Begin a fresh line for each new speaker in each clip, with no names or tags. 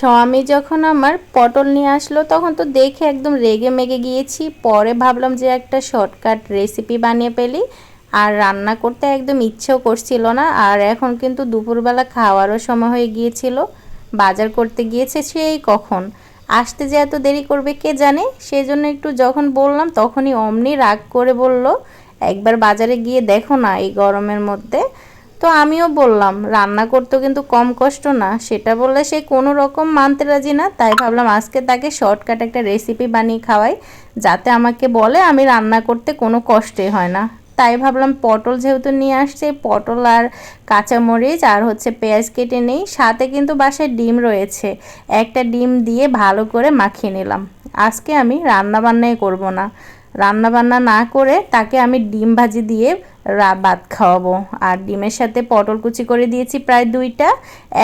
স্বামী যখন আমার পটল নিয়ে আসলো, তখন তো দেখে একদম রেগে মেগে গিয়েছি। পরে ভাবলাম যে একটা শর্টকাট রেসিপি বানিয়ে পেলি আর রান্না করতে একদম ইচ্ছেও করছিল না। আর এখন কিন্তু দুপুরবেলা খাওয়ারও সময় হয়ে গিয়েছিল। বাজার করতে গিয়েছে সেই কখন? আসতে যে এত দেরি করবে কে জানে? সেই জন্য একটু যখন বললাম, তখনই অমনি রাগ করে বলল, একবার বাজারে গিয়ে দেখো না এই গরমের মধ্যে। তো আমিও বললাম, রান্না করতেও কিন্তু কম কষ্ট না। সেটা বললে সে কোনো রকম মানতে রাজি না, তাই ভাবলাম আজকে তাকে শর্টকাট একটা রেসিপি বানিয়ে খাওয়াই, যাতে আমাকে বলে আমি রান্না করতে কোনো কষ্টই হয় না। তাই ভাবলাম পটল যেহেতু নিয়ে আসছে, পটল আর কাঁচামরিচ আর হচ্ছে পেঁয়াজ কেটে নেই, সাথে কিন্তু বাসায় ডিম রয়েছে। একটা ডিম দিয়ে ভালো করে মাখিয়ে নিলাম। আজকে আমি রান্নাবান্নাই করব না। রান্নাবান্না না করে তাকে আমি ডিম ভাজি দিয়ে ভাত খাওয়াবো। আর ডিমের সাথে পটল কুচি করে দিয়েছি প্রায় দুইটা।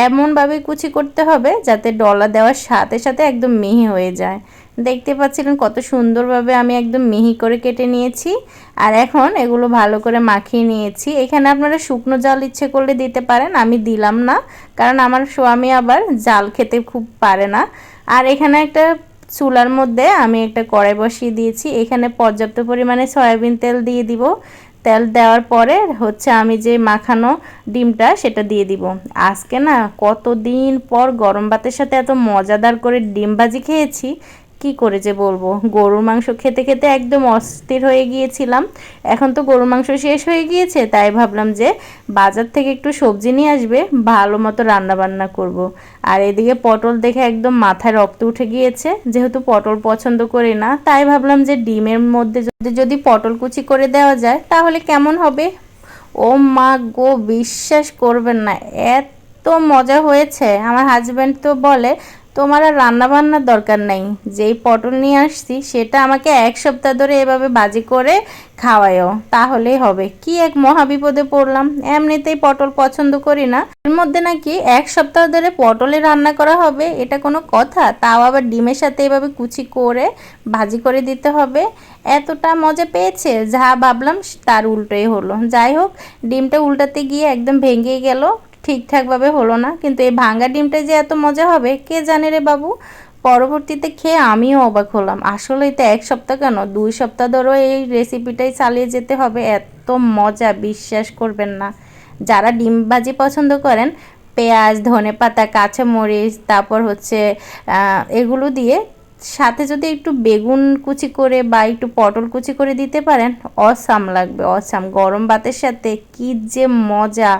এমনভাবে কুচি করতে হবে যাতে ডলা দেওয়ার সাথে সাথে একদম মিহি হয়ে যায়। দেখতে পাচ্ছিলেন কত সুন্দরভাবে আমি একদম মিহি করে কেটে নিয়েছি। আর এখন এগুলো ভালো করে মাখিয়ে নিয়েছি। এখানে আপনারা শুকনো জাল ইচ্ছে করলে দিতে পারেন, আমি দিলাম না। কারণ আমার স্বামী আবার জাল খেতে খুব পারে না। আর এখানে একটা চুলার মধ্যে আমি একটা কড়াই বসিয়ে দিয়েছি। এখানে পর্যাপ্ত পরিমাণে সয়াবিন তেল দিয়ে দিব। তেল দেওয়ার পরে হচ্ছে আমি যে মাখানো ডিমটা সেটা দিয়ে দিব। আজকে না কতদিন পর গরম ভাতের সাথে এত মজাদার করে ডিম ভাজি খেয়েছি কি করে যে বলব? গরুর মাংস খেতে খেতে একদম অস্থির হয়ে গিয়েছিলাম। এখন তো গরুর মাংস শেষ হয়ে গিয়েছে, তাই ভাবলাম যে বাজার থেকে একটু সবজি নিয়ে আসবে, ভালো মতো রান্না বান্না করব। আর এদিকে পটল দেখে একদম মাথায় রক্ত উঠে গিয়েছে, যেহেতু পটল পছন্দ করি না, তাই ভাবলাম যে ডিমের মধ্যে যদি পটল কুচি করে দেওয়া যায়, তাহলে কেমন হবে? ও মা গো, বিশ্বাস করবেন না, এত মজা হয়েছে। আমার হাজব্যান্ড তো বলে তোমার আর রান্নাবান্নার দরকার নাই। যেই পটল নিয়ে আসছি, সেটা আমাকে এক সপ্তাহ ধরে এভাবে বাজি করে খাওয়ায়ও। তাহলেই হবে। কি এক মহাবিপদে পড়লাম। এমনিতেই পটল পছন্দ করি না। এর মধ্যে নাকি এক সপ্তাহ ধরে পটলে রান্না করা হবে, এটা কোনো কথা? তাও আবার ডিমের সাথে এভাবে কুচি করে ভাজি করে দিতে হবে। এতটা মজা পেয়েছে? যা ভাবলাম, তার উল্টোই হলো। যাই হোক, ডিমটা উল্টাতে গিয়ে একদম ভেঙে গেল। ঠিকঠাকভাবে হলো না। কিন্তু এই ভাঙ্গা ডিমটা যে এত মজা হবে, কে জানে রে বাবু? পরবর্তীতে খেয়ে আমিও অবাক হলাম। আসলেই তো এক সপ্তাহ কেন? দুই সপ্তাহ ধরেও এই রেসিপিটাই চালিয়ে যেতে হবে। এত মজা, বিশ্বাস করবেন না। যারা ডিম ভাজি পছন্দ করেন, পেঁয়াজ, ধনে পাতা, কাঁচামরিচ, তারপর হচ্ছে এগুলো দিয়ে সাথে যদি একটু বেগুন কুচি করে বা একটু পটল কুচি করে দিতে পারেন, অসাম লাগবে, অসাম। গরম ভাতের সাথে কি যে মজা!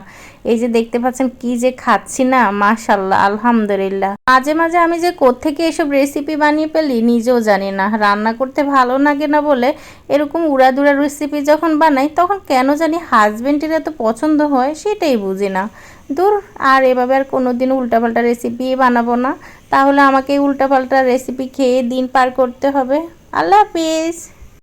এই যে দেখতে পাচ্ছেন কি যে খাচ্ছি না মাশাল্লাহ আলহামদুলিল্লাহ। মাঝে মাঝে আমি যে কোত্থেকে এসব রেসিপি বানিয়ে পেলি নিজেও জানি না, রান্না করতে ভালো লাগে না বলে এরকম উড়াদুড়া রেসিপি যখন বানাই তখন কেন জানি হাজবেন্ডের এত পছন্দ হয় সেটাই বুঝি না। দূর, আর এভাবে আর কোনো দিন উল্টাপাল্টা রেসিপি বানাবো না। তাহলে আমাকে উল্টাপাল্টা রেসিপি খেয়ে দিন পার করতে হবে। আল্লাহ হাফিজ।